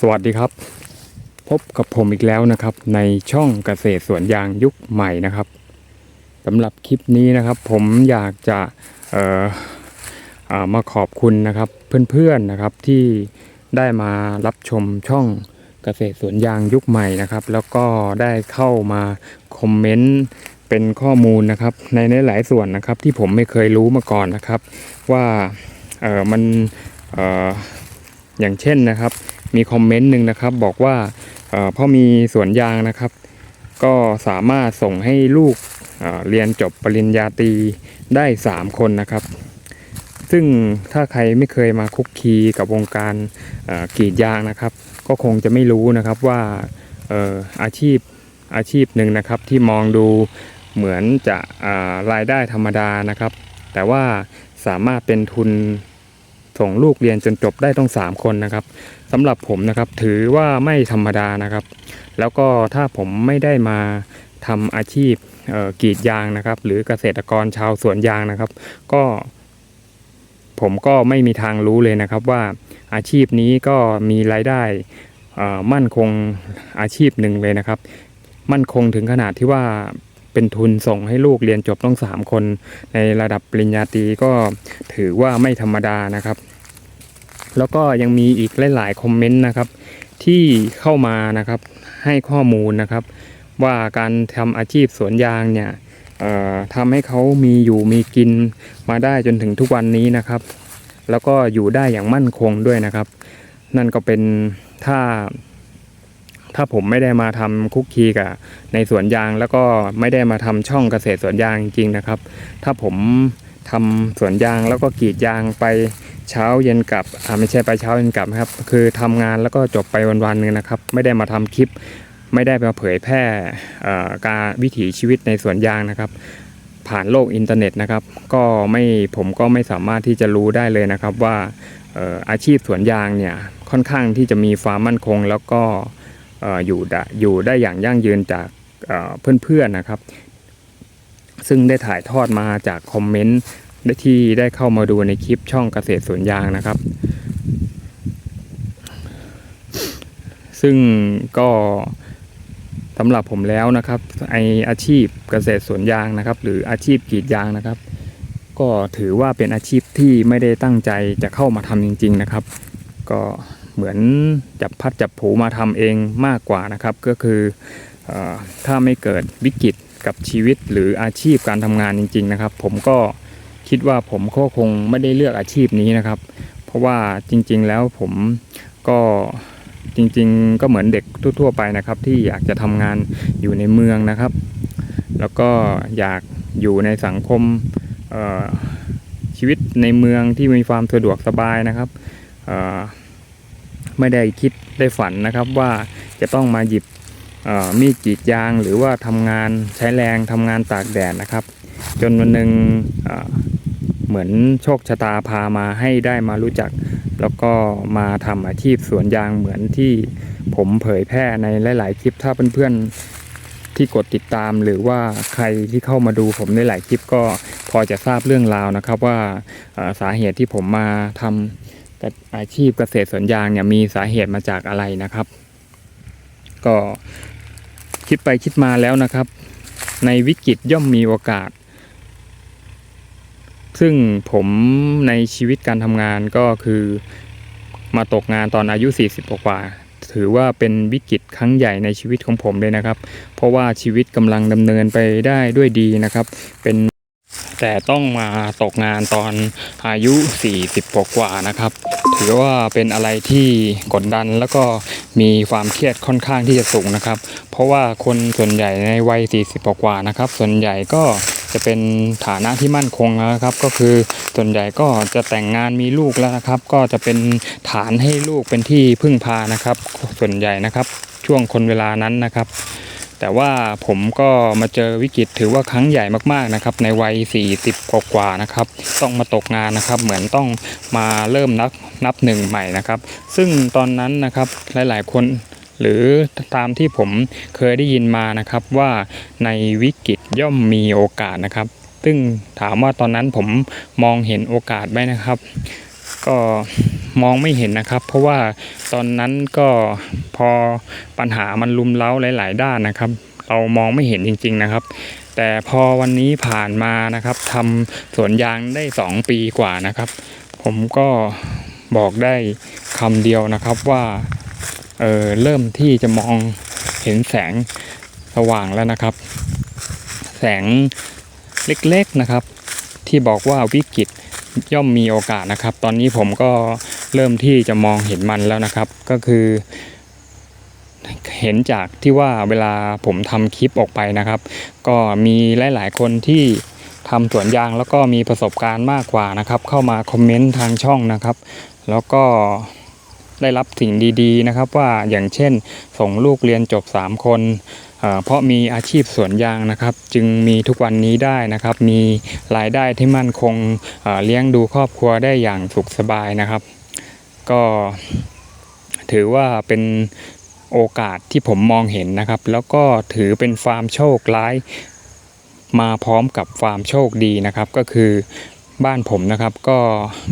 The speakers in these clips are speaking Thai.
สวัสดีครับ พบกับผมอีกแล้วนะครับ ในช่องเกษตรสวนยางยุคใหม่นะครับสำหรับคลิปนี้นะครับ ผมอยากจะเอ่อมาขอบคุณนะครับ เพื่อนๆนะครับที่ได้มารับชมช่องเกษตรสวนยางยุคใหม่นะครับ แล้วก็ได้เข้ามาคอมเมนต์เป็นข้อมูลนะครับ ในหลายส่วนนะครับ ที่ผมไม่เคยรู้มาก่อนนะครับ ว่าเออมันเอออย่างเช่นนะครับ มีคอมเมนต์หนึ่งนะครับบอกว่าพ่อมีสวนยางนะครับ ก็สามารถส่งให้ลูกเเรียนจบปริญญาตรีได้ 3 คนนะครับ ซึ่งถ้าใครไม่เคยมาคุกคีกับวงการกรีดยางนะครับ ก็คงจะไม่รู้นะครับว่าอออาชีพอาชีพหนึ่งนะครับที่มองดูเหมือนจะรายได้ธรรมดานะครับ แต่ว่าสามารถเป็นทุนส่งลูกเรียนจนจบได้ต้อง 3 คนนะครับ สำหรับผมนะครับถือว่าไม่ธรรมดานะครับ แล้วก็ถ้าผมไม่ได้มาทำอาชีพกรีดยางนะครับ หรือเกษตรกรชาวสวนยางนะครับ ก็ ผมก็ไม่มีทางรู้เลยนะครับว่าอาชีพนี้ก็มีรายได้มั่นคงอาชีพหนึ่งเลยนะครับ มั่นคงถึงขนาดที่ว่าเป็นทุนส่งให้ลูกเรียนจบต้อง3คน ในระดับปริญญาตรีก็ถือว่าไม่ธรรมดานะครับ แล้วก็ยังมีอีกหลายๆคอมเมนต์นะครับ ที่เข้ามานะครับให้ข้อมูลนะครับ ว่าการทำอาชีพสวนยางเนี่ยทำให้เขามีอยู่มีกินมาได้จนถึงทุกวันนี้นะครับ แล้วก็อยู่ได้อย่างมั่นคงด้วยนะครับ นั่นก็เป็นถ้า ถ้าผมไม่ได้มาทำคุกคีกับในสวนยางแล้วก็ไม่ได้มาทำช่องเกษตรสวนยางจริงๆนะครับ ถ้าผม ทำสวนยางแล้วก็กรีดยางไปเช้าเย็นกลับอ่าไม่ใช่ไปเช้าเย็นกลับนะครับ คือทำงานแล้วก็จบไปวันๆหนึงนะครับ ไม่ได้มาทำคลิป ไม่ได้มาเผยแพร่การวิถีชีวิตในสวนยางนะครับ ผ่านโลกอินเทอร์เน็ตนะครับ ก็ไม่ผมก็ไม่สามารถที่จะรู้ได้เลยนะครับว่าออาชีพสวนยางเนี่ยค่อนข้างที่จะมีความมั่นคงแล้วก็เอ่อยู่ได้อยู่ได้อย่างยั่งยืนจากเอ่อเพื่อนๆนะครับ ซึ่งได้ถ่ายทอดมาจากคอมเมนต์ที่ได้เข้ามาดูในคลิปช่องเกษตรสวนยางนะครับ ซึ่งก็สำหรับผมแล้วนะครับไออาชีพเกษตรสวนยางนะครับ หรืออาชีพกรีดยางนะครับ ก็ถือว่าเป็นอาชีพที่ไม่ได้ตั้งใจจะเข้ามาทำจริง ๆนะครับ ก็เหมือนจับพัดจับผูมาทำเองมากกว่านะครับ ก็คืออถ้าไม่เกิดวิกฤต กับชีวิตหรืออาชีพการทำงานจริง ๆ นะครับ ผมก็คิดว่าผมก็คงไม่ได้เลือกอาชีพนี้นะครับ เพราะว่าจริง ๆ แล้วผมก็จริง ๆ ก็เหมือนเด็กทั่ว ๆ ไปนะครับ ที่อยากจะทำงานอยู่ในเมืองนะครับ แล้วก็อยากอยู่ในสังคมชีวิตในเมืองที่มีความสะดวกสบายนะครับไม่ได้คิดได้ฝันนะครับว่าจะต้องมาหยิบ มีดกรีดยางหรือว่าทำงานใช้แรงทำงานตากแดดนะครับ จนวันหนึ่งเหมือนโชคชะตาพามาให้ได้มารู้จัก แล้วก็มาทำอาชีพสวนยางเหมือนที่ผมเผยแพร่ในหลาย ๆ คลิปถ้าเพื่อนๆที่กดติดตาม หรือว่าใครที่เข้ามาดูผมในหลายคลิปก็พอจะทราบเรื่องราวนะครับว่าสาเหตุที่ผมมาทำอาชีพเกษตรสวนยางเนี่ยมีสาเหตุมาจากอะไรนะครับ ก็คิดไปคิดมาแล้วนะครับ ในวิกฤตย่อมมีโอกาส ซึ่งผมในชีวิตการทำงานก็คือมาตกงานตอนอายุ 40 กว่า ถือว่าเป็นวิกฤตครั้งใหญ่ในชีวิตของผมเลยนะครับ เพราะว่าชีวิตกำลังดำเนินไปได้ด้วยดีนะครับ เป็น แต่ต้องมาตกงานตอนอายุ 40กว่านะครับ ถือว่าเป็นอะไรที่กดดันแล้วก็มีความเครียดค่อนข้างที่จะสูงนะครับ เพราะว่าคนส่วนใหญ่ในวัย 40กว่านะครับ ส่วนใหญ่ก็จะเป็นฐานะที่มั่นคงแล้วนะครับ ก็คือส่วนใหญ่ก็จะแต่งงานมีลูกแล้วนะครับ ก็จะเป็นฐานให้ลูกเป็นที่พึ่งพานะครับ ส่วนใหญ่นะครับ ช่วงคนเวลานั้นนะครับ แต่ว่าผมก็มาเจอวิกฤตถือว่าครั้งใหญ่มากๆนะครับ ในวัย 40 กว่าๆนะครับ ต้องมาตกงานนะครับ เหมือนต้องมาเริ่มนับนับหนึ่งใหม่นะครับ ซึ่งตอนนั้นนะครับหลายๆ คนหรือตามที่ผมเคยได้ยินมานะครับว่าในวิกฤตย่อมมีโอกาสนะครับ ซึ่งถามว่าตอนนั้นผมมองเห็นโอกาสไหมนะครับ ก็มองไม่เห็นนะครับ เพราะว่าตอนนั้นก็พอปัญหามันลุมเล้าหลาย ๆ ด้านนะครับ เรามองไม่เห็นจริง ๆ นะครับ แต่พอวันนี้ผ่านมานะครับทำสวนยางได้สองปีกว่านะครับ ผมก็บอกได้คำเดียวนะครับว่าเออเริ่มที่จะมองเห็นแสงสว่างแล้วนะครับ แสงเล็กๆนะครับ ที่บอกว่าวิกฤต ย่อมมีโอกาสนะครับ ตอนนี้ผมก็เริ่มที่จะมองเห็นมันแล้วนะครับ ก็คือเห็นจากที่ว่าเวลาผมทำคลิปออกไปนะครับ ก็มีหลาย ๆ คนที่ทำสวนยางแล้วก็มีประสบการณ์มากกว่านะครับ เข้ามาคอมเมนต์ทางช่องนะครับ แล้วก็ ได้รับสิ่งดีๆนะครับ ว่าอย่างเช่น ส่งลูกเรียนจบ 3 คนเพราะมีอาชีพสวนยางนะครับ จึงมีทุกวันนี้ได้นะครับ มีรายได้ที่มั่นคงเเลี้ยงดูครอบครัวได้อย่างสุขสบายนะครับ ก็ถือว่าเป็นโอกาสที่ผมมองเห็นนะครับ แล้วก็ถือเป็นฟาร์มโชคร้ายมาพร้อมกับฟาร์มโชคดีนะครับ ก็คือ บ้านผมนะครับ ก็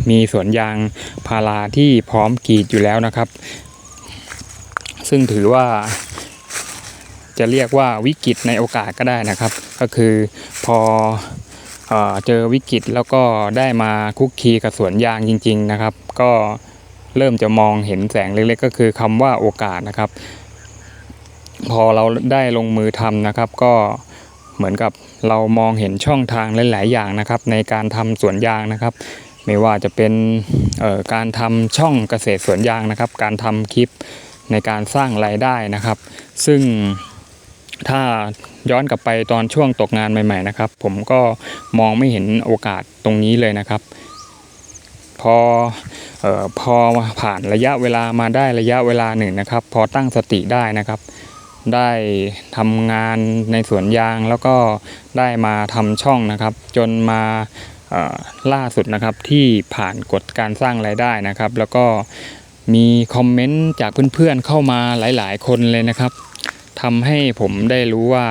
มีสวนยางพาราที่พร้อมกรีดอยู่แล้วนะครับ ซึ่งถือว่าจะเรียกว่าวิกฤตในโอกาสก็ได้นะครับ ก็คือพอเออเจอวิกฤตแล้วก็ได้มาคุกคีกับสวนยางจริง ๆนะครับ ก็เริ่มจะมองเห็นแสงเล็กๆ ก็คือคำว่าโอกาสนะครับ พอเราได้ลงมือทำนะครับ ก็ เหมือนกับเรามองเห็นช่องทางหลาย ๆ อย่างนะครับ ในการทำสวนยางนะครับ ไม่ว่าจะเป็นการทำช่องเกษตรสวนยางนะครับ การทำคลิปในการสร้างรายได้นะครับ ซึ่งถ้าย้อนกลับไปตอนช่วงตกงานใหม่ ๆ นะครับ ผมก็มองไม่เห็นโอกาสตรงนี้เลยนะครับพอออพอผ่านระยะเวลามาได้ระยะเวลาหนึ่งนะครับ พอตั้งสติได้นะครับ ได้ทำงานในสวนยางแล้วก็ได้มาทำช่องนะครับ จนมาล่าสุดนะครับที่ผ่านกฎการสร้างรายได้นะครับ แล้วก็มีคอมเมนต์จากเพื่อนๆเข้ามาหลายๆ คนเลยนะครับทำให้ผมได้รู้ว่า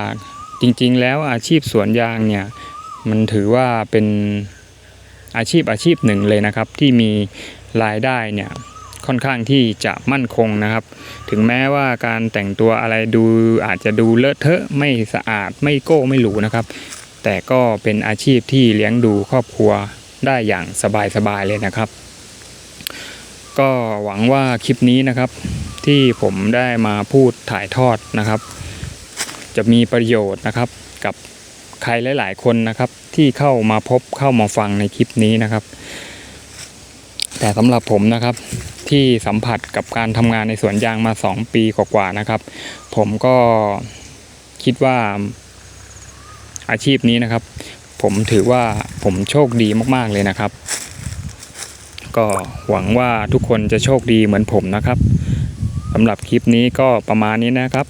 จริงๆ แล้วอาชีพสวนยางเนี่ยมันถือว่าเป็นอาชีพอาชีพหนึ่งเลยนะครับ ที่มีรายได้เนี่ย ค่อนข้างที่จะมั่นคงนะครับ ถึงแม้ว่าการแต่งตัวอะไรดูอาจจะดูเลอะเทอะไม่สะอาดไม่โก้ไม่หรูนะครับ แต่ก็เป็นอาชีพที่เลี้ยงดูครอบครัวได้อย่างสบายๆเลยนะครับ ก็หวังว่าคลิปนี้นะครับ ที่ผมได้มาพูดถ่ายทอดนะครับ จะมีประโยชน์นะครับกับใครหลาย ๆ คนนะครับ ที่เข้ามาพบเข้ามาฟังในคลิปนี้นะครับ แต่สำหรับผมนะครับที่สัมผัสกับการทำงานในสวนยางมา 2 ปีกว่าๆนะครับ ผมก็คิดว่าอาชีพนี้นะครับ ผมถือว่าผมโชคดีมากๆเลยนะครับ ก็หวังว่าทุกคนจะโชคดีเหมือนผมนะครับสำหรับคลิปนี้ก็ประมาณนี้นะครับ